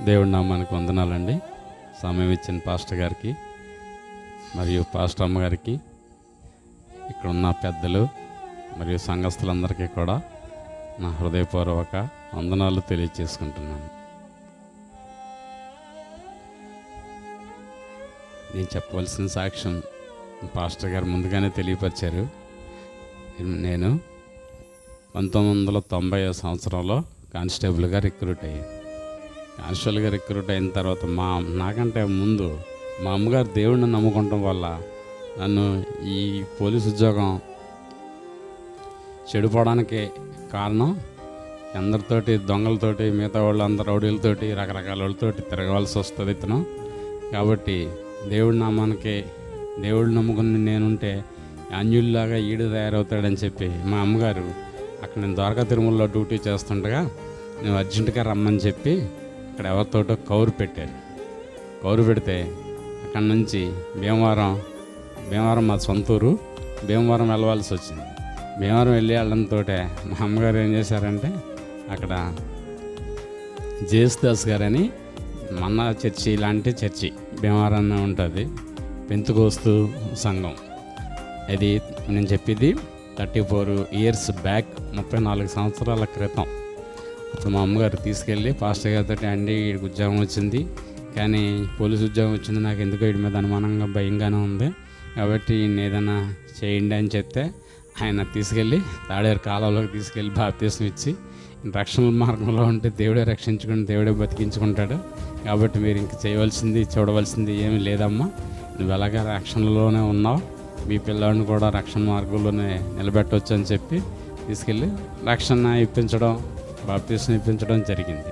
దేవుడి నామానికి వందనాలండి. సమయం ఇచ్చిన పాస్టర్ గారికి మరియు పాస్టర్ అమ్మగారికి ఇక్కడ ఉన్న పెద్దలు మరియు సంఘస్థులందరికీ కూడా నా హృదయపూర్వక వందనాలు తెలియజేసుకుంటున్నాను నేను చెప్పవలసిన సాక్ష్యం పాస్టర్ గారు ముందుగానే తెలియపరిచారు. నేను పంతొమ్మిది వందల తొంభై సంవత్సరంలో కానిస్టేబుల్గా రిక్రూట్ అయ్యాను. కానిస్టేబుల్గా రిక్రూట్ అయిన తర్వాత మా నాకంటే ముందు మా అమ్మగారు దేవుడిని నమ్ముకోవటం వల్ల నన్ను ఈ పోలీస్ ఉద్యోగం చెడిపోవడానికి కారణం అందరితోటి దొంగలతోటి మిగతా వాళ్ళు అందరు రౌడీలతోటి రకరకాల వాళ్ళతోటి తిరగవలసి వస్తుంది ఇతను. కాబట్టి దేవుడి నామానికి దేవుడు నమ్ముకుని నేనుంటే అన్యుల్లాగా ఈడు తయారవుతాడని చెప్పి మా అమ్మగారు అక్కడ నేను ద్వారకా తిరుమలలో డ్యూటీ చేస్తుండగా నేను అర్జెంటుగా రమ్మని చెప్పి అక్కడ ఎవరితోటో కౌరు పెట్టారు. కౌరు పెడితే అక్కడ నుంచి భీమవరం భీమవరం మా సొంతూరు భీమవరం వెళ్ళవలసి వచ్చింది. భీమవరం వెళ్ళి వెళ్ళడంతో మా అమ్మగారు ఏం చేశారంటే అక్కడ జేసుదాస్ గారని మన్న చర్చి ఇలాంటి చర్చి భీమవరం ఉంటుంది. పెంతుకోస్తు సంఘం. ఇది నేను చెప్పింది థర్టీ ఫోర్ ఇయర్స్ బ్యాక్ ముప్పై నాలుగు సంవత్సరాల క్రితం. మా అమ్మగారు తీసుకెళ్ళి పాస్టర్ గారితో అండి వీడికి ఉద్యోగం వచ్చింది. కానీ పోలీస్ ఉద్యోగం వచ్చింది. నాకు ఎందుకో వీడి మీద అనుమానంగా భయంగానే ఉంది. కాబట్టి ఏదైనా చేయండి అని చెప్తే ఆయన తీసుకెళ్ళి తాడేరు కాలంలోకి తీసుకెళ్ళి బాప్తీసం ఇచ్చి రక్షణ మార్గంలో ఉంటే దేవుడే రక్షించుకుని దేవుడే బతికించుకుంటాడు. కాబట్టి మీరు ఇంక చేయవలసింది చూడవలసింది ఏమీ లేదమ్మా. నువ్వు ఎలాగ రక్షణలోనే ఉన్నావు? మీ పిల్లాడిని కూడా రక్షణ మార్గంలోనే నిలబెట్టవచ్చు అని చెప్పి తీసుకెళ్ళి రక్షణ ఇప్పించడం బాప్తీసం ఇప్పించడం జరిగింది.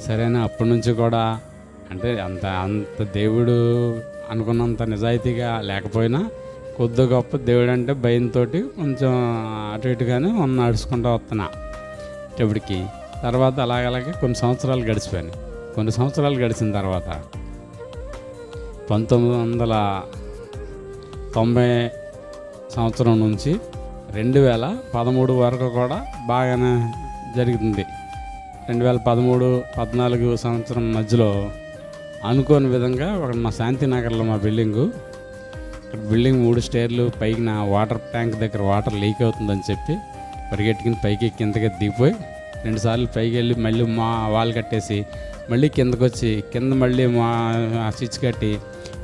సరేనా? అప్పటి నుంచి కూడా అంటే అంత అంత దేవుడు అనుకున్నంత నిజాయితీగా లేకపోయినా కొద్ది గొప్ప దేవుడు అంటే భయంతో కొంచెం అటు ఇటుగానే ఉన్న నడుచుకుంటూ వస్తున్నా ఇప్పటికి. తర్వాత అలాగలాగే కొన్ని సంవత్సరాలు గడిచిపోయాను కొన్ని సంవత్సరాలు గడిచిన తర్వాత పంతొమ్మిది వందల తొంభై సంవత్సరం నుంచి రెండు వేల పదమూడు వరకు కూడా బాగానే జరుగుతుంది రెండు వేల పదమూడు పద్నాలుగు సంవత్సరం మధ్యలో అనుకోని విధంగా ఒక మా శాంతినగర్లో మా బిల్డింగు ఇక్కడ బిల్డింగ్ మూడు స్టేర్లు పైకి నా వాటర్ ట్యాంక్ దగ్గర వాటర్ లీక్ అవుతుందని చెప్పి పరిగెట్టుకుని పైకి కిందకి దిగిపోయి రెండుసార్లు పైకి వెళ్ళి మళ్ళీ మా వాల్ కట్టేసి మళ్ళీ కిందకు వచ్చి కింద మళ్ళీ మా ఆ స్విచ్ కట్టి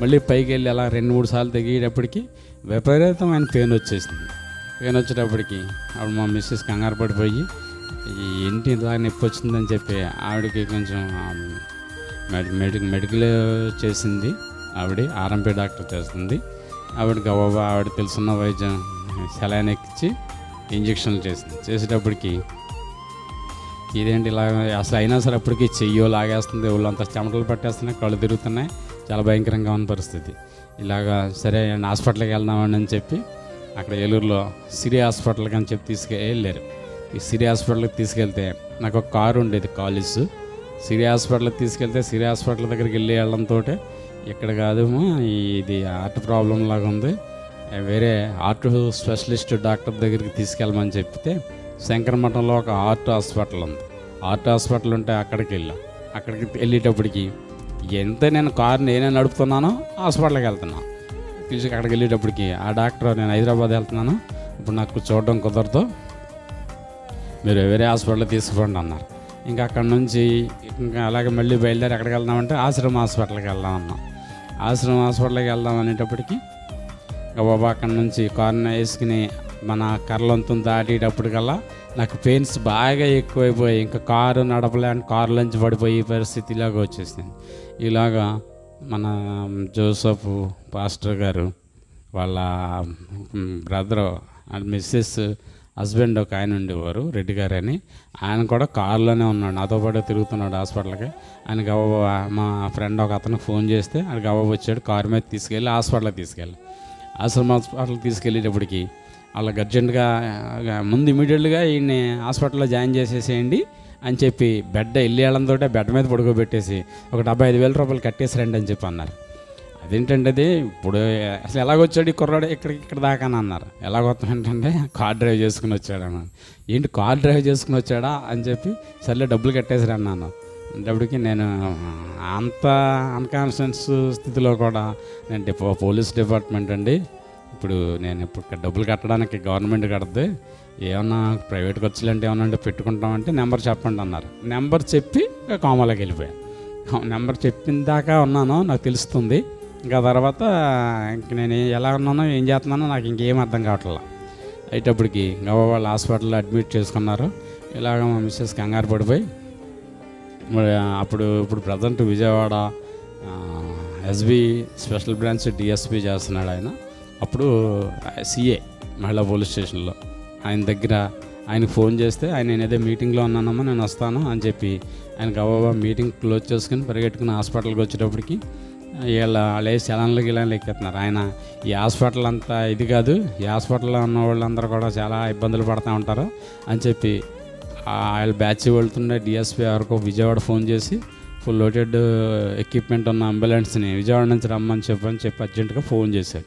మళ్ళీ పైకి వెళ్ళి అలా రెండు మూడు సార్లు దిగేటప్పటికి విపరీతమైన పెయిన్ వచ్చేసింది. పెయిన్ వచ్చేటప్పటికి అప్పుడు మా మిస్సెస్ కంగారు పడిపోయి ఏంటి ఇలా నొప్పి వచ్చిందని చెప్పి ఆవిడకి కొంచెం మెడి మెడి మెడికల్ చేసింది. ఆవిడ ఆర్ఎంపీ డాక్టర్ చేస్తుంది. ఆవిడ గవ్వ ఆవిడ తెలుసున్న వైద్యం సెలైన్ ఎక్కించి ఇంజక్షన్లు చేసింది. చేసేటప్పటికి ఇదేంటి ఇలా అసలు అయినా సరే అప్పటికి చెయ్యో లాగేస్తుంది ఒళ్ళంతా చెమటలు పట్టేస్తున్నాయి కళ్ళు తిరుగుతున్నాయి. చాలా భయంకరంగా ఉన్న పరిస్థితి. ఇలాగా సరే హాస్పిటల్కి వెళ్దామని అని చెప్పి అక్కడ ఏలూరులో సిరి హాస్పిటల్కి అని చెప్పి తీసుకెళ్ళారు. ఈ సిరి హాస్పిటల్కి తీసుకెళ్తే నాకు ఒక కారు ఉండేది కాలేజ్. సిరి హాస్పిటల్కి తీసుకెళ్తే సిరి హాస్పిటల్ దగ్గరికి వెళ్ళి వెళ్ళడంతో ఇక్కడ కాదేమో ఇది హార్ట్ ప్రాబ్లం లాగా ఉంది. వేరే హార్ట్ స్పెషలిస్ట్ డాక్టర్ దగ్గరికి తీసుకెళ్ళమని చెప్తే శంకరమఠంలో ఒక హార్ట్ హాస్పిటల్ ఉంది. హార్ట్ హాస్పిటల్ ఉంటే అక్కడికి వెళ్ళాం. అక్కడికి వెళ్ళేటప్పటికి ఎంత నేను కారు నేనే నడుపుతున్నానో హాస్పిటల్కి వెళ్తున్నాను తీసుకు అక్కడికి వెళ్ళేటప్పటికి ఆ డాక్టర్ నేను హైదరాబాద్ వెళ్తున్నాను. ఇప్పుడు నాకు చూడడం కుదరదు. మీరు వేరే హాస్పిటల్ తీసుకోండి అన్నారు. ఇంకా అక్కడ నుంచి ఇంకా అలాగే మళ్ళీ బయలుదేరి ఎక్కడికి వెళ్దామంటే ఆశ్రమ హాస్పిటల్కి వెళ్దాం అన్నాం. ఆశ్రమ హాస్పిటల్కి వెళ్దాం అనేటప్పటికి ఇంకా బాబా అక్కడ నుంచి కార్న వేసుకుని మన కర్రలంతం దాటేటప్పటికల్లా నాకు పెయిన్స్ బాగా ఎక్కువైపోయాయి. ఇంకా కారు నడపలేని కారులోంచి పడిపోయే పరిస్థితిలాగా వచ్చేసింది. ఇలాగా మన జోసఫ్ పాస్టర్ గారు వాళ్ళ బ్రదర్ మిస్సెస్ హస్బెండ్ ఒక ఆయన ఉండేవారు రెడ్డి గారు అని. ఆయన కూడా కారులోనే ఉన్నాడు. నాతో పాటు తిరుగుతున్నాడు హాస్పిటల్కి. ఆయన గవ్వ మా ఫ్రెండ్ ఒక అతను ఫోన్ చేస్తే ఆయన గబాబు వచ్చాడు కారు మీద తీసుకెళ్ళి హాస్పిటల్కి తీసుకెళ్ళి. ఆశ్రమ హాస్పిటల్కి తీసుకెళ్ళేటప్పటికి వాళ్ళకి అర్జెంటుగా ముందు ఇమీడియట్గా ఈయన్ని హాస్పిటల్లో జాయిన్ చేసేసేయండి అని చెప్పి బెడ్ వెళ్ళి వెళ్ళడంతో బెడ్ మీద పడుకోబెట్టేసి ఒక డెబ్బై ఐదు వేల రూపాయలు కట్టేసిరండి అని చెప్పి అన్నారు. అదేంటంటే అది? ఇప్పుడు అసలు ఎలాగొచ్చాడు ఈ కుర్రాడు? ఇక్కడికి ఇక్కడ దాకా అని అన్నారు. ఎలాగొస్తాం ఏంటంటే కార్ డ్రైవ్ చేసుకుని వచ్చాడు అన్నాను ఏంటి కార్ డ్రైవ్ చేసుకుని వచ్చాడా? అని చెప్పి సర్లే డబ్బులు కట్టేసిరా అన్నాను. అనేటప్పటికి నేను అంత అన్కాన్షియస్ స్థితిలో కూడా నేను డిపో పోలీస్ డిపార్ట్మెంట్ అండి. ఇప్పుడు నేను ఇప్పుడు డబ్బులు కట్టడానికి గవర్నమెంట్ కడితే ఏమన్నా ప్రైవేట్ ఖర్చులు అంటే ఏమన్నా అంటే పెట్టుకుంటామంటే నెంబర్ చెప్పండి అన్నారు. నెంబర్ చెప్పి ఇక వెళ్ళిపోయాను నెంబర్ చెప్పిన దాకా ఉన్నాను నాకు తెలుస్తుంది. ఇంకా తర్వాత ఇంక నేను ఎలా ఉన్నానో ఏం చేస్తున్నానో నాకు ఇంకేం అర్థం కావట్లేదు అయ్యేటప్పటికి గవ వాళ్ళు హాస్పిటల్లో అడ్మిట్ చేసుకున్నారు. ఇలాగ మా మిస్సెస్ కంగారు పడిపోయి మరి అప్పుడు ఇప్పుడు present Vijayawada SB special branch DSP చేస్తున్నాడు ఆయన. అప్పుడు సిఏ మహిళా పోలీస్ స్టేషన్లో. ఆయన దగ్గర ఆయనకు ఫోన్ చేస్తే ఆయన నేను ఏదో మీటింగ్లో ఉన్నానమ్మా నేను వస్తాను అని చెప్పి ఆయన గబాబా మీటింగ్ క్లోజ్ చేసుకుని పరిగెట్టుకుని హాస్పిటల్కి వచ్చేటప్పటికి వీళ్ళ వాళ్ళే సెలన్లు ఇలా ఎక్కేస్తున్నారు ఆయన ఈ హాస్పిటల్ అంతా ఇది కాదు ఈ హాస్పిటల్లో ఉన్న వాళ్ళందరూ కూడా చాలా ఇబ్బందులు పడుతూ ఉంటారు అని చెప్పి వాళ్ళ బ్యాచ్ వెళ్తుండే డిఎస్పీ వరకు విజయవాడ ఫోన్ చేసి ఫుల్ లోటెడ్ ఎక్విప్మెంట్ ఉన్న అంబులెన్స్ని విజయవాడ నుంచి రమ్మని చెప్పని చెప్పి అర్జెంటుగా ఫోన్ చేశారు.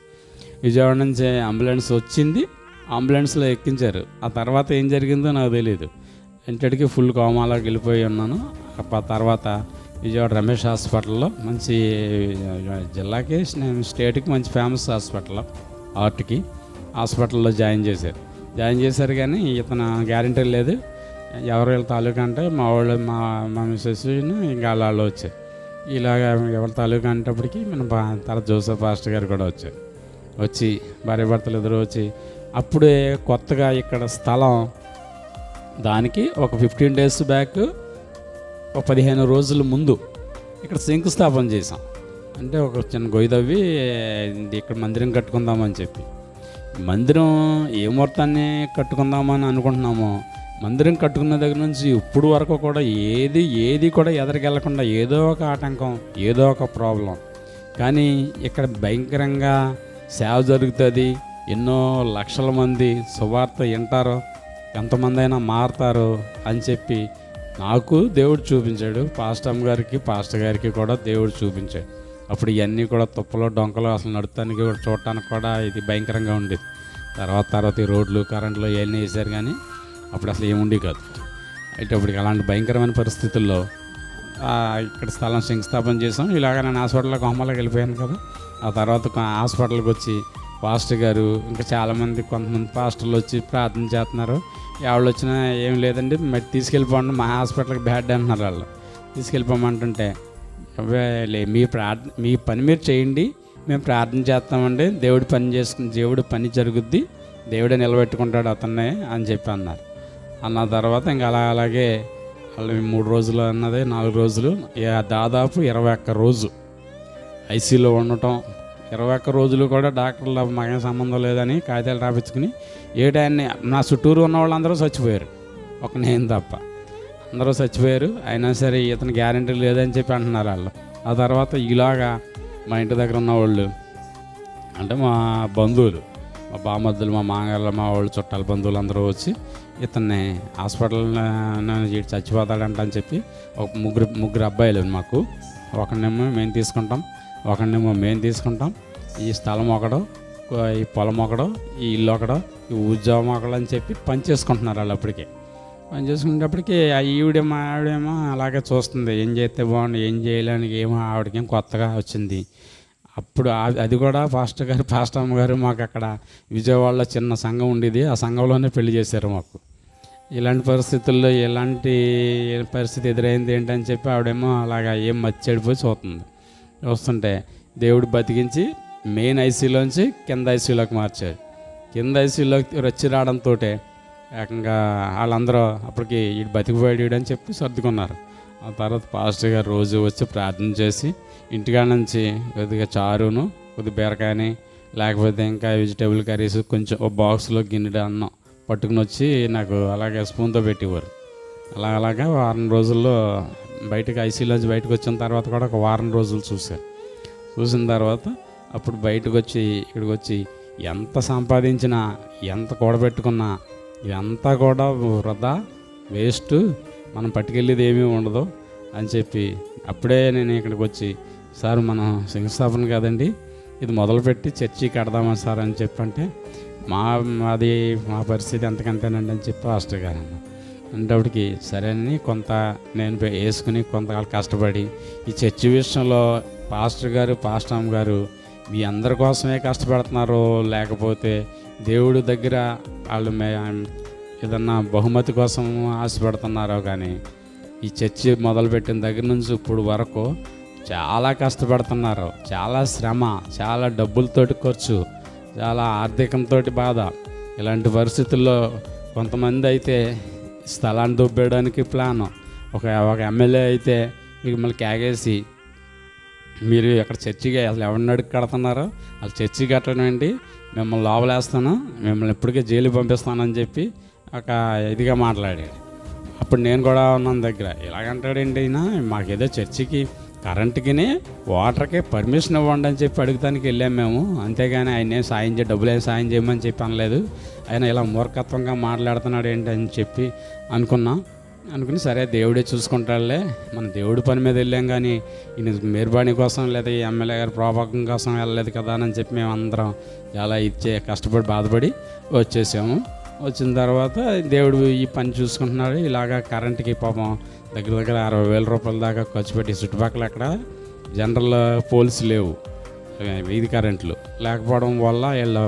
విజయవాడ నుంచి అంబులెన్స్ వచ్చింది అంబులెన్స్లో ఎక్కించారు. ఆ తర్వాత ఏం జరిగిందో నాకు తెలియదు ఇంటికి ఫుల్ కోమాలోకి వెళ్ళిపోయి ఉన్నాను. తర్వాత విజయవాడ రమేష్ హాస్పిటల్లో. మంచి జిల్లాకి స్టేట్కి మంచి ఫేమస్ హాస్పిటల్ ఆర్ట్కి హాస్పిటల్లో జాయిన్ చేశారు. జాయిన్ చేశారు కానీ ఇతను గ్యారంటీ లేదు. ఎవరు వీళ్ళ తాలూకా అంటే మా వాళ్ళు మా మా మిస్సెస్ ఇంకా వాళ్ళు వచ్చారు. ఇలాగ ఎవరి తాలూకా అనేటప్పటికి మన బా- తర్వాత జోసఫ్ పాస్టర్ గారు కూడా వచ్చారు. వచ్చి భార్య భర్తలు ఎదురు వచ్చి అప్పుడే కొత్తగా ఇక్కడ స్థలం దానికి ఒక ఫిఫ్టీన్ డేస్ బ్యాక్ ఒక పదిహేను రోజుల ముందు ఇక్కడ శంకుస్థాపన చేసాం అంటే ఒక చిన్న గొయ్యి తవ్వి ఇక్కడ మందిరం కట్టుకుందామని చెప్పి. మందిరం ఏ ముహూర్తాన్ని కట్టుకుందామని అనుకుంటున్నామో మందిరం కట్టుకున్న దగ్గర నుంచి ఇప్పుడు వరకు కూడా ఏది ఏది కూడా ఎదరికెళ్ళకుండా ఏదో ఒక ఆటంకం ఏదో ఒక ప్రాబ్లం. కానీ ఇక్కడ భయంకరంగా సేవ జరుగుతుంది. ఎన్నో లక్షల మంది సువార్త వింటారు. ఎంతమంది అయినా మారుతారు అని చెప్పి నాకు దేవుడు చూపించాడు. పాస్టమ్ గారికి పాస్టర్ గారికి కూడా దేవుడు చూపించాడు. అప్పుడు ఇవన్నీ కూడా తుప్పలో డొంకలో అసలు నడపడానికి కూడా చూడటానికి కూడా ఇది భయంకరంగా ఉండేది. తర్వాత తర్వాత ఈ రోడ్లు కరెంట్లు ఇవన్నీ వేసారు కానీ అప్పుడు అసలు ఏముండే కాదు. అయితే అప్పటికి అలాంటి భయంకరమైన పరిస్థితుల్లో ఇక్కడ స్థలం శంకుస్థాపన చేసాం ఇలాగ నేను హాస్పిటల్లో కొమ్మలోకి వెళ్ళిపోయాను కదా. ఆ తర్వాత హాస్పిటల్కి వచ్చి పాస్టర్ గారు ఇంకా చాలామంది కొంతమంది పాస్టర్లు వచ్చి ప్రార్థన చేస్తున్నారు. ఎవరు వచ్చినా ఏం లేదండి మరి తీసుకెళ్ళిపోండి మా హాస్పిటల్కి బ్యాడ్ అంటున్నారు వాళ్ళు. తీసుకెళ్ళిపోమంటుంటే "అవే మీ ప్రార్థన మీ పని మీరు చేయండి మేము ప్రార్థన చేస్తామండి దేవుడు పని చేసుకుని దేవుడు పని జరుగుద్ది దేవుడే నిలబెట్టుకుంటాడు అతన్నే అని చెప్పి అన్నారు. అన్న తర్వాత ఇంకా అలా అలాగే వాళ్ళు మూడు రోజులు అన్నది నాలుగు రోజులు దాదాపు ఇరవై ఒక్క రోజు ఐసీలో ఉండటం ఇరవై ఒక్క రోజులు కూడా డాక్టర్లు మాకేం సంబంధం లేదని కాగితాలు రాపించుకుని ఏడాన్ని నా చుట్టూరు ఉన్న వాళ్ళందరూ చచ్చిపోయారు. ఒక నేను తప్ప. అందరూ చచ్చిపోయారు. అయినా సరే ఇతను గ్యారంటీ లేదని చెప్పి అంటున్నారు వాళ్ళు. ఆ తర్వాత ఇలాగా మా ఇంటి దగ్గర ఉన్న వాళ్ళు అంటే మా బంధువులు మా బామద్దులు మా మామగారులు మా వాళ్ళు చుట్టాల బంధువులు అందరూ వచ్చి ఇతన్ని హాస్పిటల్ చచ్చిపోతాడంట అని చెప్పి ఒక ముగ్గురు ముగ్గురు అబ్బాయిలు మాకు. ఒకరినేమో మేము తీసుకుంటాం. ఒకరినేమో మేము తీసుకుంటాం. ఈ స్థలం ఒకడు ఈ పొలం ఒకడు ఈ ఇల్లు ఒకడు ఈ ఉద్యోగం ఒకడు అని చెప్పి పని చేసుకుంటున్నారు వాళ్ళు అప్పటికే. పని చేసుకునేటప్పటికి ఆ ఈవిడేమో ఆవిడేమో అలాగే చూస్తుంది. ఏం చేస్తే బాగుండు ఏం చేయడానికి ఏమో ఆవిడకేం కొత్తగా వచ్చింది. అప్పుడు అది కూడా పాస్టర్ గారు పాస్టర్ అమ్మగారు మాకు అక్కడ విజయవాడలో చిన్న సంఘం ఉండేది. ఆ సంఘంలోనే పెళ్ళి చేశారు మాకు. ఇలాంటి పరిస్థితుల్లో ఎలాంటి పరిస్థితి ఎదురైంది ఏంటని చెప్పి ఆవిడేమో అలాగా ఏం మచ్చి చెడిపోయి చూస్తుంది. చూస్తుంటే దేవుడు బతికించి మెయిన్ ఐసీలోంచి కింద ఐసీలోకి మార్చాడు. కింద ఐసీలోకి వచ్చి రావడంతో ఏకంగా వాళ్ళందరూ అప్పటికి ఈ బతికిపోయాడు అని చెప్పి సర్దుకున్నారు. ఆ తర్వాత పాస్టర్ గారు రోజు వచ్చి ప్రార్థన చేసి ఇంటికాడ నుంచి కొద్దిగా చారును కొద్ది బీరకాయని లేకపోతే ఇంకా వెజిటేబుల్ కర్రీస్ కొంచెం ఒక బాక్స్లో గిన్నెడు అన్నం పట్టుకుని వచ్చి నాకు అలాగే స్పూన్తో పెట్టేవారు. అలా అలాగా వారం రోజుల్లో బయటకు ఐసీలోంచి బయటకు వచ్చిన తర్వాత కూడా ఒక వారం రోజులు చూశారు. చూసిన తర్వాత అప్పుడు బయటకు వచ్చి ఇక్కడికి వచ్చి ఎంత సంపాదించినా ఎంత కూడబెట్టుకున్నా ఇదంతా కూడా వృధా వేస్ట్ మనం పట్టుకెళ్ళేది ఏమీ ఉండదు అని చెప్పి అప్పుడే నేను ఇక్కడికి వచ్చి సార్ మనం శంకుస్థాపన కాదండి ఇది మొదలుపెట్టి చర్చి కడదామా సార్? అని చెప్పంటే మా మాది మా పరిస్థితి ఎంతకంతేనండి అని చెప్పి మాస్టర్ గారు అన్నారు. అంటప్పటికి సరేనని కొంత నేను వేసుకుని కొంతకాలం కష్టపడి ఈ చర్చి విషయంలో పాస్టర్ గారు పాస్టామ్ గారు మీ అందరి కోసమే కష్టపడుతున్నారు. లేకపోతే దేవుడి దగ్గర వాళ్ళు మే ఏదన్నా బహుమతి కోసం ఆశపడుతున్నారో కానీ ఈ చర్చి మొదలుపెట్టిన దగ్గర నుంచి ఇప్పుడు వరకు చాలా కష్టపడుతున్నారు. చాలా శ్రమ చాలా డబ్బులతోటి ఖర్చు చాలా ఆర్థికంతో బాధ. ఇలాంటి పరిస్థితుల్లో కొంతమంది అయితే స్థలాన్ని దుబ్బేయడానికి ప్లాను. ఒక ఒక ఎమ్మెల్యే అయితే మిమ్మల్ని కేగేసి మీరు ఎక్కడ చర్చికి అసలు ఎవరిని అడిగి కడుతున్నారో? అసలు చర్చి కట్టడం మిమ్మల్ని లోపలేస్తాను మిమ్మల్ని ఇప్పటికే జైలు పంపిస్తానని చెప్పి ఒక ఇదిగా మాట్లాడాడు. అప్పుడు నేను కూడా ఉన్నాను దగ్గర. ఇలాగంటాడండి అయినా మాకేదో చర్చికి కరెంటుకి వాటర్కి పర్మిషన్ ఇవ్వండి అని చెప్పి అడుగుతానికి వెళ్ళాం మేము. అంతేగాని ఆయన ఏం సాయం చే డబ్బులు ఏం సాయం చేయమని చెప్పి అనలేదు. ఆయన ఇలా మూర్ఖత్వంగా మాట్లాడుతున్నాడు ఏంటి అని చెప్పి అనుకున్నాం. అనుకుని సరే దేవుడే చూసుకుంటాడులే. మన దేవుడి పని మీద వెళ్ళాం కానీ ఈయన మేర్బాణి కోసం లేదా ఈ ఎమ్మెల్యే గారి ప్రాపకం కోసం వెళ్ళలేదు కదా అని చెప్పి మేము అందరం చాలా ఇచ్చే కష్టపడి బాధపడి వచ్చేసాము. వచ్చిన తర్వాత దేవుడు ఈ పని చూసుకుంటున్నాడు. ఇలాగా కరెంట్కి పాపం దగ్గర దగ్గర అరవై వేల రూపాయల దాకా ఖర్చు పెట్టి చుట్టుపక్కల అక్కడ జనరల్ పోల్స్ లేవు. వీధి కరెంట్లు. లేకపోవడం వల్ల వీళ్ళు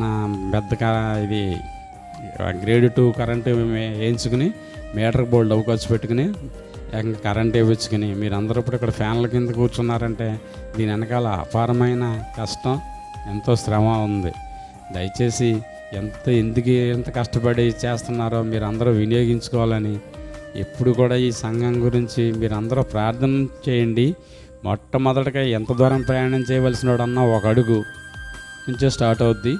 నా పెద్ద ఇది గ్రేడ్ టూ కరెంటు వేయించుకుని మీటర్ బోల్డ్ డబ్బు ఖర్చు పెట్టుకుని ఏకంగా కరెంట్ ఇవ్వచ్చుకుని మీరు అందరూ ఇప్పుడు ఇక్కడ ఫ్యాన్ల కింద కూర్చున్నారంటే దీని వెనకాల అపారమైన కష్టం ఎంతో శ్రమ ఉంది. దయచేసి ఎంత ఎందుకు ఎంత కష్టపడి చేస్తున్నారో మీరు అందరూ వినియోగించుకోవాలని ఎప్పుడు కూడా ఈ సంఘం గురించి మీరు అందరూ ప్రార్థన చేయండి. మొట్టమొదటిగా ఎంత దూరం ప్రయాణం చేయవలసిన అన్న ఒక అడుగు నుంచే స్టార్ట్ అవుద్ది.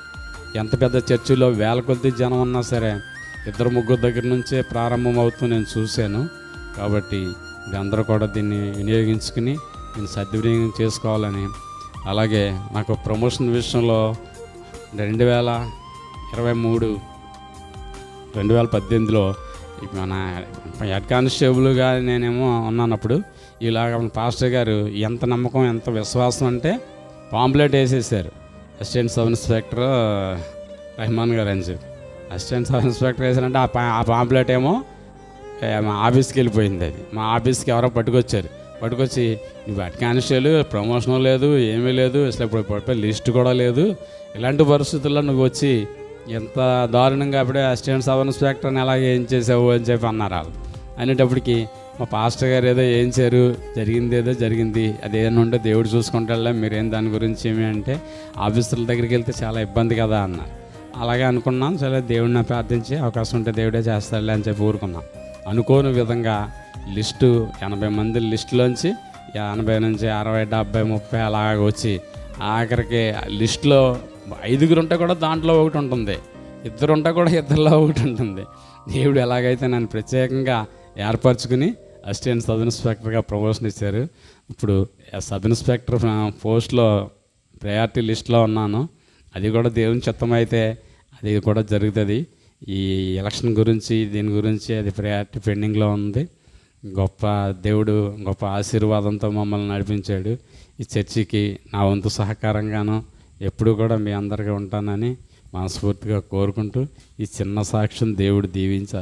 ఎంత పెద్ద చర్చిలో వేల కొద్ది జనం ఉన్నా సరే ఇద్దరు ముగ్గురు దగ్గర నుంచే ప్రారంభం అవుతూ నేను చూశాను. కాబట్టి మీరందరూ కూడా దీన్ని వినియోగించుకుని నేను సద్వినియోగం చేసుకోవాలని. అలాగే నాకు ప్రమోషన్ విషయంలో రెండు వేల ఇరవై మూడు రెండు వేల పద్దెనిమిదిలో ఇప్పుడు మన హెడ్ కానిస్టేబుల్గా నేనేమో ఉన్నానప్పుడు ఇలాగ మన పాస్టర్ గారు ఎంత నమ్మకం ఎంత విశ్వాసం అంటే పాంప్లెట్ వేసేసారు. అసిస్టెంట్ సబ్ ఇన్స్పెక్టర్ రెహమాన్ గారు అని చెప్పి. అసిస్టెంట్ సబ్ ఇన్స్పెక్టర్ వేసారంటే ఆ పా- ఆ పాంప్లెట్ ఏమో మా ఆఫీస్కి వెళ్ళిపోయింది అది. మా ఆఫీస్కి ఎవరో పట్టుకొచ్చారు. పట్టుకొచ్చి నువ్వు హెడ్ కానిస్టేబుల్ ప్రమోషన్ లేదు ఏమీ లేదు అసలు ఇప్పుడు లిస్ట్ కూడా లేదు. ఇలాంటి పరిస్థితుల్లో నువ్వు వచ్చి ఎంత దారుణంగా అప్పుడే అసిస్టెంట్ సబ్ ఇన్స్పెక్టర్ని ఎలా ఏం చేసావు అని చెప్పి అన్నారు వాళ్ళు. అనేటప్పటికి మా పాస్టర్ గారు ఏదో ఏం చేయరు జరిగింది ఏదో జరిగింది అది ఉంటే దేవుడు చూసుకుంటాడులే మీరేం దాని గురించి ఏమి అంటే ఆఫీసర్ల దగ్గరికి వెళ్తే చాలా ఇబ్బంది కదా అన్నారు. అలాగే అనుకున్నాం సరే దేవుడిని ప్రార్థించి అవకాశం ఉంటే దేవుడే చేస్తాడులే అని చెప్పి ఊరుకున్నాం. అనుకోని విధంగా లిస్టు ఎనభై మంది లిస్టులోంచి ఎనభై నుంచి అరవై డెబ్బై ముప్పై అలాగ వచ్చి ఆఖరికి లిస్టులో ఐదుగురు ఉంటే కూడా దాంట్లో ఒకటి ఉంటుంది. ఇద్దరు ఉంటే కూడా ఇద్దరిలో ఒకటి ఉంటుంది. దేవుడు ఎలాగైతే నన్ను ప్రత్యేకంగా ఏర్పరచుకుని అసిస్టెంట్ సబ్ ఇన్స్పెక్టర్గా ప్రమోషన్ ఇచ్చారు. ఇప్పుడు సబ్ ఇన్స్పెక్టర్ పోస్ట్లో ప్రయారిటీ లిస్ట్లో ఉన్నాను. అది కూడా దేవుని చిత్తం అయితే అది కూడా జరుగుతుంది. ఈ ఎలక్షన్ గురించి దీని గురించి అది ప్రయారిటీ పెండింగ్లో ఉంది. గొప్ప దేవుడు గొప్ప ఆశీర్వాదంతో మమ్మల్ని నడిపించాడు. ఈ చర్చికి నా వంతు సహకారంగాను ఎప్పుడు కూడా మీ అందరికీ ఉంటానని మనస్ఫూర్తిగా కోరుకుంటూ ఈ చిన్న సాక్ష్యం దేవుడు దీవించాలి.